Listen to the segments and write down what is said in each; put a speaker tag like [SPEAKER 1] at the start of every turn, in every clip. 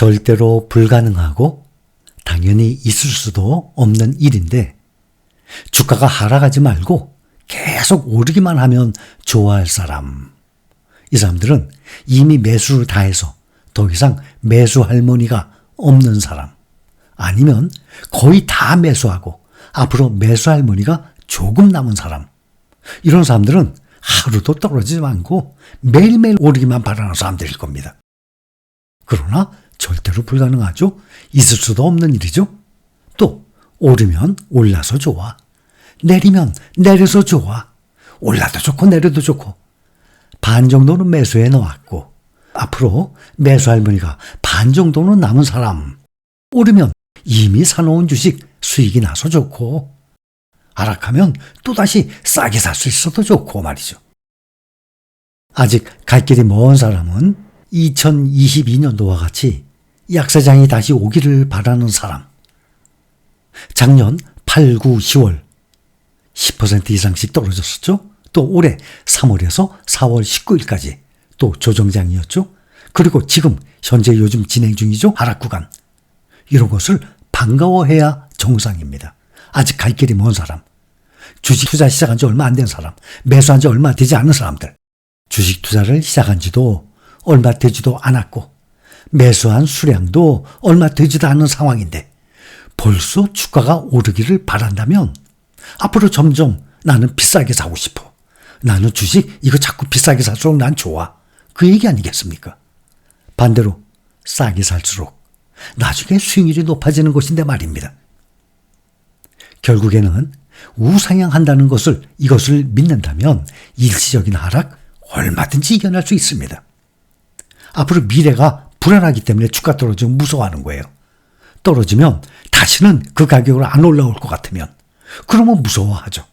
[SPEAKER 1] 절대로 불가능하고 당연히 있을 수도 없는 일인데 주가가 하락하지 말고 계속 오르기만 하면 좋아할 사람. 이 사람들은 이미 매수를 다 해서 더 이상 매수 할머니가 없는 사람. 아니면 거의 다 매수하고 앞으로 매수 할머니가 조금 남은 사람. 이런 사람들은 하루도 떨어지지 않고 매일매일 오르기만 바라는 사람들일 겁니다. 그러나 절대로 불가능하죠. 있을 수도 없는 일이죠. 또 오르면 올라서 좋아. 내리면 내려서 좋아. 올라도 좋고 내려도 좋고. 반 정도는 매수해 놓았고 앞으로 매수 할머니가 반 정도는 남은 사람. 오르면 이미 사놓은 주식 수익이 나서 좋고 하락하면 또다시 싸게 살 수 있어도 좋고 말이죠. 아직 갈 길이 먼 사람은 2022년도와 같이 약세장이 다시 오기를 바라는 사람. 작년 8, 9, 10월 10% 이상씩 떨어졌었죠. 또 올해 3월에서 4월 19일까지 또 조정장이었죠. 그리고 지금 현재 요즘 진행 중이죠. 하락 구간. 이런 것을 반가워해야 정상입니다. 아직 갈 길이 먼 사람. 주식 투자 시작한 지 얼마 안 된 사람. 매수한 지 얼마 되지 않은 사람들. 주식 투자를 시작한 지도 얼마 되지도 않았고 매수한 수량도 얼마 되지도 않은 상황인데 벌써 주가가 오르기를 바란다면 앞으로 점점 나는 비싸게 사고 싶어. 나는 주식 이거 자꾸 비싸게 살수록 난 좋아. 그 얘기 아니겠습니까? 반대로 싸게 살수록 나중에 수익률이 높아지는 것인데 말입니다. 결국에는 우상향한다는 것을 이것을 믿는다면 일시적인 하락 얼마든지 이겨낼 수 있습니다. 앞으로 미래가 불안하기 때문에 주가 떨어지면 무서워하는 거예요. 떨어지면 다시는 그 가격으로 안 올라올 것 같으면 그러면 무서워하죠.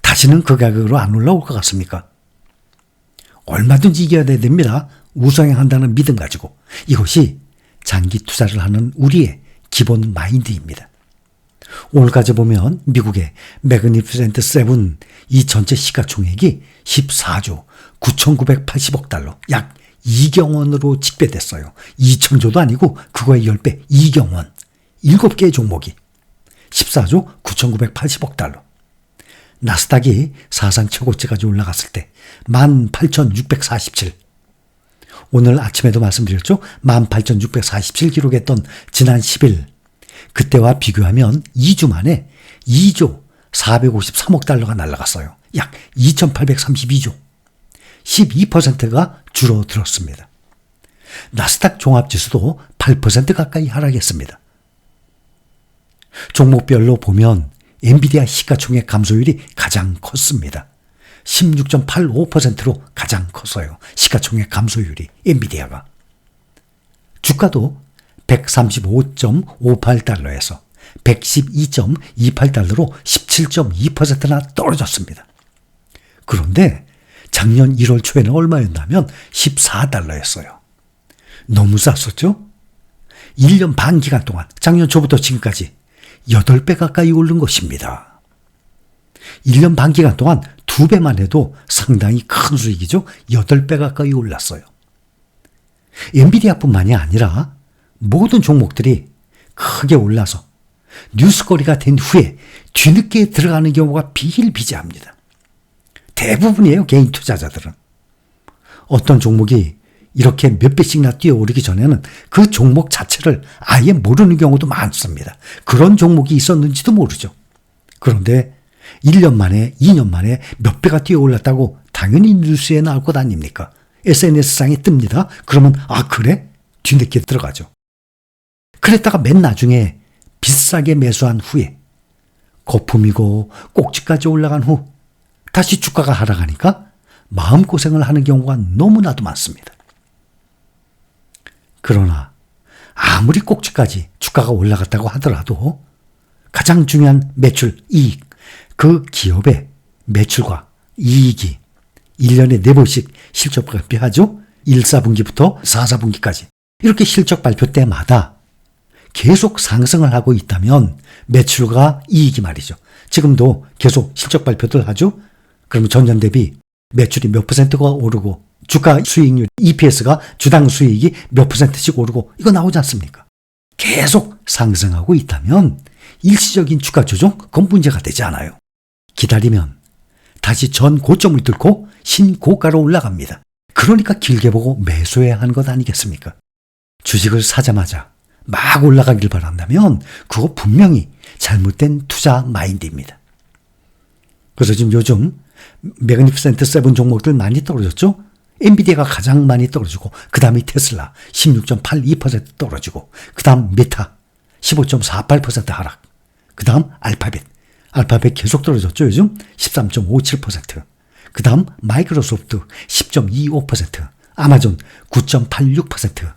[SPEAKER 1] 다시는 그 가격으로 안 올라올 것 같습니까? 얼마든지 이겨야 됩니다. 우상향한다는 믿음 가지고 이것이 장기 투자를 하는 우리의 기본 마인드입니다. 오늘까지 보면 미국의 매그니피센트 세븐 이 전체 시가총액이 14조 9,980억 달러 약 2경원으로 집계됐어요. 2천조도 아니고 그거의 10배 2경원 7개의 종목이 14조 9,980억 달러 나스닥이 사상 최고치까지 올라갔을 때 18,647. 오늘 아침에도 말씀드렸죠. 18,647 기록했던 지난 10일 그때와 비교하면 2주 만에 2조 453억 달러가 날라갔어요. 약 2,832조. 12%가 줄어들었습니다. 나스닥 종합지수도 8% 가까이 하락했습니다. 종목별로 보면 엔비디아 시가총액 감소율이 가장 컸습니다. 16.85%로 가장 컸어요. 시가총액 감소율이 엔비디아가. 주가도 135.58달러에서 112.28달러로 17.2%나 떨어졌습니다. 그런데 작년 1월 초에는 얼마였냐면 14달러였어요. 너무 쌌었죠? 1년 반 기간 동안 작년 초부터 지금까지 8배 가까이 오른 것입니다. 1년 반 기간 동안 2배만 해도 상당히 큰 수익이죠. 8배 가까이 올랐어요. 엔비디아뿐만이 아니라 모든 종목들이 크게 올라서 뉴스거리가 된 후에 뒤늦게 들어가는 경우가 비일비재합니다. 대부분이에요, 개인 투자자들은. 어떤 종목이 이렇게 몇 배씩나 뛰어오르기 전에는 그 종목 자체를 아예 모르는 경우도 많습니다. 그런 종목이 있었는지도 모르죠. 그런데 1년 만에, 2년 만에 몇 배가 뛰어올랐다고 당연히 뉴스에 나올 것 아닙니까? SNS상에 뜹니다. 그러면, 아, 그래? 뒤늦게 들어가죠. 그랬다가 맨 나중에 비싸게 매수한 후에 거품이고 꼭지까지 올라간 후 다시 주가가 하락하니까 마음고생을 하는 경우가 너무나도 많습니다. 그러나 아무리 꼭지까지 주가가 올라갔다고 하더라도 가장 중요한 매출, 이익, 그 기업의 매출과 이익이 1년에 4번씩 실적 발표하죠? 1, 4분기부터 4, 4분기까지. 이렇게 실적 발표 때마다 계속 상승을 하고 있다면 매출과 이익이 말이죠. 지금도 계속 실적 발표들 하죠. 그러면 전년 대비 매출이 몇 퍼센트가 오르고 주가 수익률 EPS가 주당 수익이 몇 퍼센트씩 오르고 이거 나오지 않습니까? 계속 상승하고 있다면 일시적인 주가 조정 그건 문제가 되지 않아요. 기다리면 다시 전 고점을 뚫고 신고가로 올라갑니다. 그러니까 길게 보고 매수해야 하는 것 아니겠습니까? 주식을 사자마자 막 올라가길 바란다면 그거 분명히 잘못된 투자 마인드입니다. 그래서 지금 요즘 메가니피센트 세븐 종목들 많이 떨어졌죠? 엔비디아가 가장 많이 떨어지고 그 다음이 테슬라 16.82% 떨어지고 그 다음 메타 15.48% 하락 그 다음 알파벳 알파벳 계속 떨어졌죠 요즘? 13.57%그 다음 마이크로소프트 10.25% 아마존 9.86%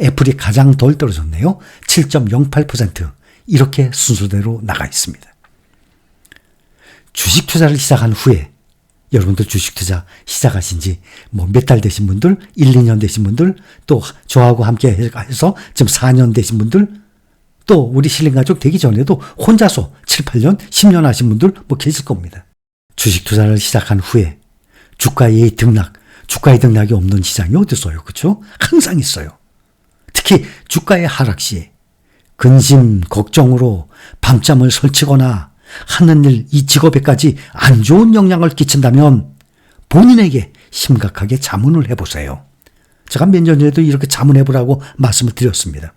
[SPEAKER 1] 애플이 가장 덜 떨어졌네요. 7.08% 이렇게 순서대로 나가 있습니다 주식 투자를 시작한 후에 여러분들 주식 투자 시작하신 지 뭐 몇 달 되신 분들, 1, 2년 되신 분들, 또 저하고 함께 해서 지금 4년 되신 분들, 또 우리 실린 가족 되기 전에도 혼자서 7, 8년, 10년 하신 분들 뭐 계실 겁니다. 주식 투자를 시작한 후에 주가의 등락, 주가의 등락이 없는 시장이 어디 있어요? 그렇죠? 항상 있어요. 특히 주가의 하락 시에 근심, 걱정으로 밤잠을 설치거나 하는 일, 이 직업에까지 안 좋은 영향을 끼친다면 본인에게 심각하게 자문을 해보세요. 제가 몇 년 전에도 이렇게 자문해보라고 말씀을 드렸습니다.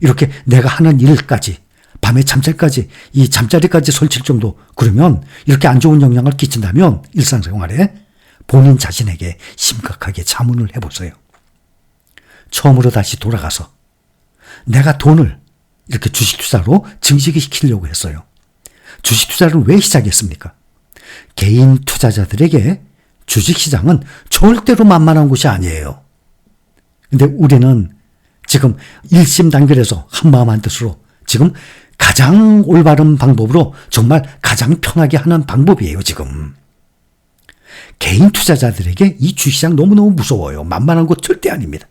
[SPEAKER 1] 이렇게 내가 하는 일까지, 밤에 잠잘까지, 이 잠자리까지 설칠 정도, 그러면 이렇게 안 좋은 영향을 끼친다면 일상생활에 본인 자신에게 심각하게 자문을 해보세요. 처음으로 다시 돌아가서 내가 돈을 이렇게 주식 투자로 증식이 시키려고 했어요. 주식 투자를 왜 시작했습니까? 개인 투자자들에게 주식 시장은 절대로 만만한 곳이 아니에요. 근데 우리는 지금 일심단결해서 한마음 한뜻으로 지금 가장 올바른 방법으로 정말 가장 편하게 하는 방법이에요, 지금. 개인 투자자들에게 이 주시장 너무너무 무서워요. 만만한 곳 절대 아닙니다.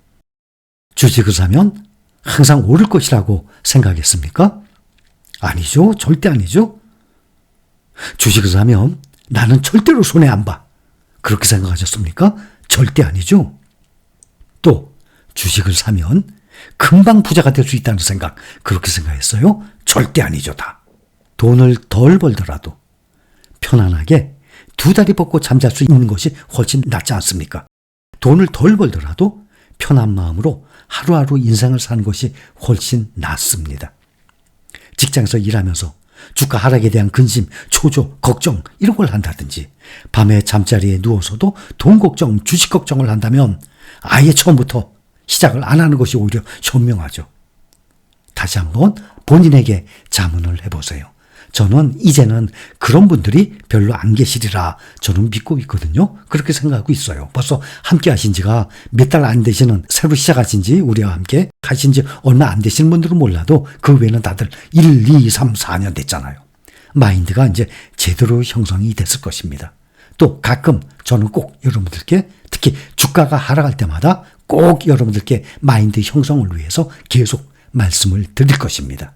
[SPEAKER 1] 주식을 사면 항상 오를 것이라고 생각했습니까? 아니죠. 절대 아니죠. 주식을 사면 나는 절대로 손해 안 봐. 그렇게 생각하셨습니까? 절대 아니죠. 또 주식을 사면 금방 부자가 될 수 있다는 생각 그렇게 생각했어요? 절대 아니죠 다. 돈을 덜 벌더라도 편안하게 두 다리 뻗고 잠잘 수 있는 것이 훨씬 낫지 않습니까? 돈을 덜 벌더라도 편한 마음으로 하루하루 인생을 사는 것이 훨씬 낫습니다. 직장에서 일하면서 주가 하락에 대한 근심, 초조, 걱정 이런 걸 한다든지 밤에 잠자리에 누워서도 돈 걱정, 주식 걱정을 한다면 아예 처음부터 시작을 안 하는 것이 오히려 현명하죠. 다시 한번 본인에게 자문을 해보세요. 저는 이제는 그런 분들이 별로 안 계시리라 저는 믿고 있거든요. 그렇게 생각하고 있어요. 벌써 함께 하신 지가 몇 달 안 되시는 새로 시작하신 지 우리와 함께 하신 지 얼마 안 되시는 분들은 몰라도 그 외에는 다들 1, 2, 3, 4년 됐잖아요. 마인드가 이제 제대로 형성이 됐을 것입니다. 또 가끔 저는 꼭 여러분들께 특히 주가가 하락할 때마다 꼭 여러분들께 마인드 형성을 위해서 계속 말씀을 드릴 것입니다.